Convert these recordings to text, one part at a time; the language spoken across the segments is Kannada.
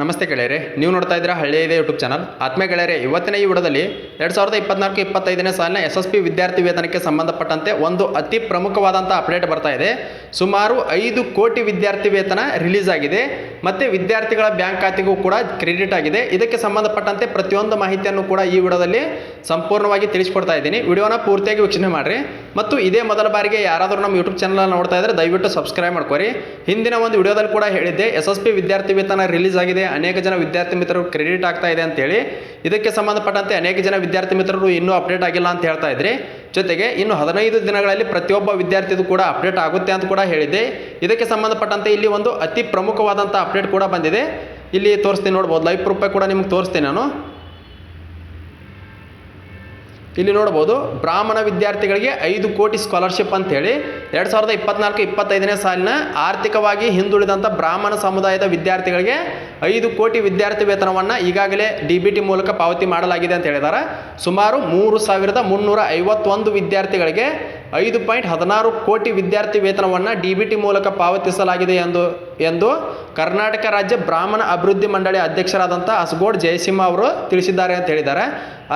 ನಮಸ್ತೆ ಗೆಳೆಯರೆ, ನೀವು ನೋಡ್ತಾ ಇದ್ದೀರಾ ಹಳ್ಳಿಯ ಇದೆ ಯೂಟ್ಯೂಬ್ ಚಾನಲ್ ಆತ್ಮೀಯ ಗೆಳೆಯರೆ, ಇವತ್ತಿನ ಈ ವಿಡಿಯೋದಲ್ಲಿ ಎರಡು ಸಾವಿರದ ಇಪ್ಪತ್ನಾಲ್ಕು ಇಪ್ಪತ್ತೈದನೇ ಸಾಲಿನ ಎಸ್ ಎಸ್ ಪಿ ವಿದ್ಯಾರ್ಥಿ ವೇತನಕ್ಕೆ ಸಂಬಂಧಪಟ್ಟಂತೆ ಒಂದು ಅತಿ ಪ್ರಮುಖವಾದಂಥ ಅಪ್ಡೇಟ್ ಬರ್ತಾ ಇದೆ. ಸುಮಾರು ಐದು ಕೋಟಿ ವಿದ್ಯಾರ್ಥಿ ವೇತನ ರಿಲೀಸ್ ಆಗಿದೆ ಮತ್ತು ವಿದ್ಯಾರ್ಥಿಗಳ ಬ್ಯಾಂಕ್ ಖಾತೆಗೂ ಕೂಡ ಕ್ರೆಡಿಟ್ ಆಗಿದೆ. ಇದಕ್ಕೆ ಸಂಬಂಧಪಟ್ಟಂತೆ ಪ್ರತಿಯೊಂದು ಮಾಹಿತಿಯನ್ನು ಕೂಡ ಈ ವಿಡಿಯೋದಲ್ಲಿ ಸಂಪೂರ್ಣವಾಗಿ ತಿಳಿಸ್ಕೊಡ್ತಾ ಇದ್ದೀನಿ. ವಿಡಿಯೋನ ಪೂರ್ತಿಯಾಗಿ ವೀಕ್ಷಣೆ ಮಾಡಿರಿ. ಮತ್ತು ಇದೇ ಮೊದಲ ಬಾರಿಗೆ ಯಾರಾದರೂ ನಮ್ಮ ಯೂಟ್ಯೂಬ್ ಚಾನಲ್ ನೋಡ್ತಾ ಇದ್ದರೆ ದಯವಿಟ್ಟು ಸಬ್ಸ್ಕ್ರೈಬ್ ಮಾಡ್ಕೊರಿ. ಹಿಂದಿನ ಒಂದು ವಿಡಿಯೋದಲ್ಲಿ ಕೂಡ ಹೇಳಿದ್ದೆ, ಎಸ್ ಎಸ್ ಪಿ ವಿದ್ಯಾರ್ಥಿ ವೇತನ ರಿಲೀಸ್ ಆಗಿದೆ, ಅನೇಕ ಜನ ವಿದ್ಯಾರ್ಥಿ ಮಿತ್ರರು ಕ್ರೆಡಿಟ್ ಆಗ್ತಾ ಇದೆ ಅಂತೇಳಿ ಇದಕ್ಕೆ ಸಂಬಂಧಪಟ್ಟಂತೆ ಅನೇಕ ಜನ ವಿದ್ಯಾರ್ಥಿ ಮಿತ್ರರು ಇನ್ನೂ ಅಪ್ಡೇಟ್ ಆಗಿಲ್ಲ ಅಂತ ಹೇಳ್ತಾ ಇದ್ರಿ. ಜೊತೆಗೆ ಇನ್ನು ಹದಿನೈದು ದಿನಗಳಲ್ಲಿ ಪ್ರತಿಯೊಬ್ಬ ವಿದ್ಯಾರ್ಥಿದು ಕೂಡ ಅಪ್ಡೇಟ್ ಆಗುತ್ತೆ ಅಂತ ಕೂಡ ಹೇಳಿದ್ದೆ. ಇದಕ್ಕೆ ಸಂಬಂಧಪಟ್ಟಂತೆ ಇಲ್ಲಿ ಒಂದು ಅತಿ ಪ್ರಮುಖವಾದಂಥ ಅಪ್ಡೇಟ್ ಕೂಡ ಬಂದಿದೆ. ಇಲ್ಲಿ ತೋರಿಸ್ತೀನಿ ನೋಡ್ಬೋದು ಲೈವ್ ಪ್ರೂಫ್ ಕೂಡ ನಿಮ್ಗೆ ತೋರಿಸ್ತೀನಿ ನಾನು. ಇಲ್ಲಿ ನೋಡ್ಬೋದು ಬ್ರಾಹ್ಮಣ ವಿದ್ಯಾರ್ಥಿಗಳಿಗೆ ಐದು ಕೋಟಿ ಸ್ಕಾಲರ್ಶಿಪ್ ಅಂತೇಳಿ ಎರಡು ಸಾವಿರದ ಇಪ್ಪತ್ನಾಲ್ಕು ಇಪ್ಪತ್ತೈದನೇ ಸಾಲಿನ ಆರ್ಥಿಕವಾಗಿ ಹಿಂದುಳಿದಂಥ ಬ್ರಾಹ್ಮಣ ಸಮುದಾಯದ ವಿದ್ಯಾರ್ಥಿಗಳಿಗೆ ಐದು ಕೋಟಿ ವಿದ್ಯಾರ್ಥಿ ವೇತನವನ್ನು ಈಗಾಗಲೇ ಡಿ ಬಿ ಟಿ ಮೂಲಕ ಪಾವತಿ ಮಾಡಲಾಗಿದೆ ಅಂತ ಹೇಳಿದ್ದಾರೆ. ಸುಮಾರು ಮೂರು ಸಾವಿರದ ಮುನ್ನೂರ ಐವತ್ತೊಂದು ವಿದ್ಯಾರ್ಥಿಗಳಿಗೆ ಐದು ಪಾಯಿಂಟ್ ಹದಿನಾರು ಕೋಟಿ ವಿದ್ಯಾರ್ಥಿ ವೇತನವನ್ನು ಡಿ ಬಿ ಟಿ ಮೂಲಕ ಪಾವತಿಸಲಾಗಿದೆ ಎಂದು ಎಂದು ಕರ್ನಾಟಕ ರಾಜ್ಯ ಬ್ರಾಹ್ಮಣ ಅಭಿವೃದ್ಧಿ ಮಂಡಳಿ ಅಧ್ಯಕ್ಷರಾದಂಥ ಅಸ್ಗೋಡ್ ಜಯಸಿಂಹ ಅವರು ತಿಳಿಸಿದ್ದಾರೆ ಅಂತ ಹೇಳಿದ್ದಾರೆ.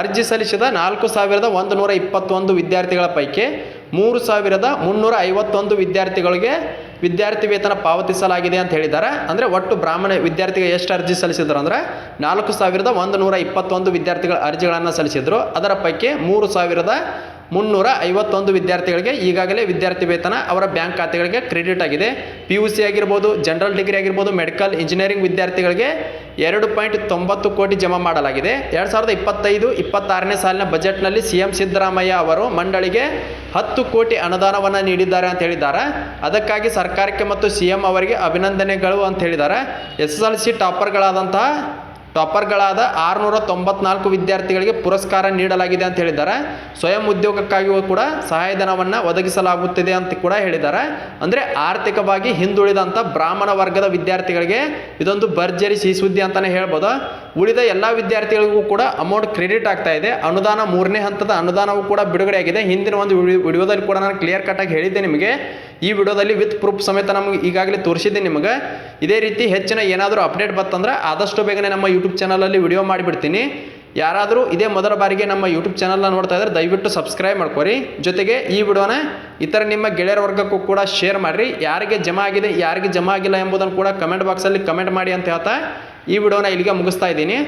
ಅರ್ಜಿ ಸಲ್ಲಿಸಿದ ನಾಲ್ಕು ಸಾವಿರದ ಒಂದು ನೂರ ಇಪ್ಪತ್ತೊಂದು ವಿದ್ಯಾರ್ಥಿಗಳ ಪೈಕಿ ಮೂರು ಸಾವಿರದ ಮುನ್ನೂರ ಐವತ್ತೊಂದು ವಿದ್ಯಾರ್ಥಿಗಳಿಗೆ ವಿದ್ಯಾರ್ಥಿ ವೇತನ ಪಾವತಿಸಲಾಗಿದೆ ಅಂತ ಹೇಳಿದ್ದಾರೆ. ಅಂದರೆ ಒಟ್ಟು ಬ್ರಾಹ್ಮಣ ವಿದ್ಯಾರ್ಥಿಗೆ ಎಷ್ಟು ಅರ್ಜಿ ಸಲ್ಲಿಸಿದ್ರು ಅಂದರೆ ನಾಲ್ಕು ಸಾವಿರದ ಒಂದು ನೂರ ಇಪ್ಪತ್ತೊಂದು ವಿದ್ಯಾರ್ಥಿಗಳ ಅರ್ಜಿಗಳನ್ನು ಸಲ್ಲಿಸಿದ್ರು. ಅದರ ಪೈಕಿ ಮೂರು ಸಾವಿರದ ಮುನ್ನೂರ ಐವತ್ತೊಂದು ವಿದ್ಯಾರ್ಥಿಗಳಿಗೆ ಈಗಾಗಲೇ ವಿದ್ಯಾರ್ಥಿ ವೇತನ ಅವರ ಬ್ಯಾಂಕ್ ಖಾತೆಗಳಿಗೆ ಕ್ರೆಡಿಟ್ ಆಗಿದೆ. ಪಿ ಯು ಸಿ ಆಗಿರ್ಬೋದು, ಜನರಲ್ ಡಿಗ್ರಿ ಆಗಿರ್ಬೋದು, ಮೆಡಿಕಲ್ ಇಂಜಿನಿಯರಿಂಗ್ ವಿದ್ಯಾರ್ಥಿಗಳಿಗೆ ಎರಡು ಪಾಯಿಂಟ್ ತೊಂಬತ್ತು ಕೋಟಿ ಜಮಾ ಮಾಡಲಾಗಿದೆ. ಎರಡು ಸಾವಿರದ ಇಪ್ಪತ್ತೈದು, ಇಪ್ಪತ್ತಾರನೇ ಸಾಲಿನ ಬಜೆಟ್ನಲ್ಲಿ ಸಿ ಎಂ ಸಿದ್ದರಾಮಯ್ಯ ಅವರು ಮಂಡಳಿಗೆ ಹತ್ತು ಕೋಟಿ ಅನುದಾನವನ್ನು ನೀಡಿದ್ದಾರೆ ಅಂತ ಹೇಳಿದ್ದಾರೆ. ಅದಕ್ಕಾಗಿ ಸರ್ಕಾರಕ್ಕೆ ಮತ್ತು ಸಿ ಎಂ ಅವರಿಗೆ ಅಭಿನಂದನೆಗಳು ಅಂತ ಹೇಳಿದ್ದಾರೆ. ಎಸ್ ಎಸ್ ಎಲ್ ಸಿ ಟಾಪರ್ಗಳಾದಂತಹ ಟಾಪರ್ಗಳಾದ ಆರುನೂರ ತೊಂಬತ್ನಾಲ್ಕು ವಿದ್ಯಾರ್ಥಿಗಳಿಗೆ ಪುರಸ್ಕಾರ ನೀಡಲಾಗಿದೆ ಅಂತ ಹೇಳಿದ್ದಾರೆ. ಸ್ವಯಂ ಉದ್ಯೋಗಕ್ಕಾಗಿಯೂ ಕೂಡ ಸಹಾಯಧನವನ್ನು ಒದಗಿಸಲಾಗುತ್ತಿದೆ ಅಂತ ಕೂಡ ಹೇಳಿದ್ದಾರೆ. ಅಂದರೆ ಆರ್ಥಿಕವಾಗಿ ಹಿಂದುಳಿದಂಥ ಬ್ರಾಹ್ಮಣ ವರ್ಗದ ವಿದ್ಯಾರ್ಥಿಗಳಿಗೆ ಇದೊಂದು ಭರ್ಜರಿ ಸಿಹಿ ಸುದ್ದಿ ಅಂತಲೇ ಹೇಳ್ಬೋದು. ಉಳಿದ ಎಲ್ಲ ವಿದ್ಯಾರ್ಥಿಗಳಿಗೂ ಕೂಡ ಅಮೌಂಟ್ ಕ್ರೆಡಿಟ್ ಆಗ್ತಾ ಇದೆ. ಅನುದಾನ ಮೂರನೇ ಹಂತದ ಅನುದಾನವೂ ಕೂಡ ಬಿಡುಗಡೆಯಾಗಿದೆ. ಹಿಂದಿನ ಒಂದು ವಿಡಿಯೋದಲ್ಲಿ ಕೂಡ ನಾನು ಕ್ಲಿಯರ್ ಕಟ್ಟಾಗಿ ಹೇಳಿದ್ದೆ ನಿಮಗೆ. ಈ ವಿಡಿಯೋದಲ್ಲಿ ವಿತ್ ಪ್ರೂಫ್ ಸಮೇತ ನಮಗೆ ಈಗಾಗಲೇ ತೋರಿಸಿದ್ದೆ ನಿಮಗೆ. ಇದೇ ರೀತಿ ಹೆಚ್ಚಿನ ಏನಾದರೂ ಅಪ್ಡೇಟ್ ಬಂತಂದ್ರೆ ಆದಷ್ಟು ಬೇಗನೆ ನಮ್ಮ ಯೂಟ್ಯೂಬ್ ಚಾನಲಲ್ಲಿ ವಿಡಿಯೋ ಮಾಡಿಬಿಡ್ತೀನಿ. ಯಾರಾದರೂ ಇದೇ ಮೊದಲ ಬಾರಿಗೆ ನಮ್ಮ ಯೂಟ್ಯೂಬ್ ಚಾನಲ್ನ ನೋಡ್ತಾ ಇದ್ದಾರೆ ದಯವಿಟ್ಟು ಸಬ್ಸ್ಕ್ರೈಬ್ ಮಾಡ್ಕೊರಿ. ಜೊತೆಗೆ ಈ ವಿಡಿಯೋನ ಇತರ ನಿಮ್ಮ ಗೆಳೆಯರ ವರ್ಗಕ್ಕೂ ಕೂಡ ಶೇರ್ ಮಾಡಿರಿ. ಯಾರಿಗೆ ಜಮಾ ಆಗಿದೆ, ಯಾರಿಗೆ ಜಮಾ ಆಗಿಲ್ಲ ಎಂಬುದನ್ನು ಕೂಡ ಕಮೆಂಟ್ ಬಾಕ್ಸಲ್ಲಿ ಕಮೆಂಟ್ ಮಾಡಿ ಅಂತ ಹೇಳ್ತಾ ಈ ವಿಡಿಯೋನ ಇಲ್ಲಿಗೆ ಮುಗಿಸ್ತಾ ಇದ್ದೀನಿ.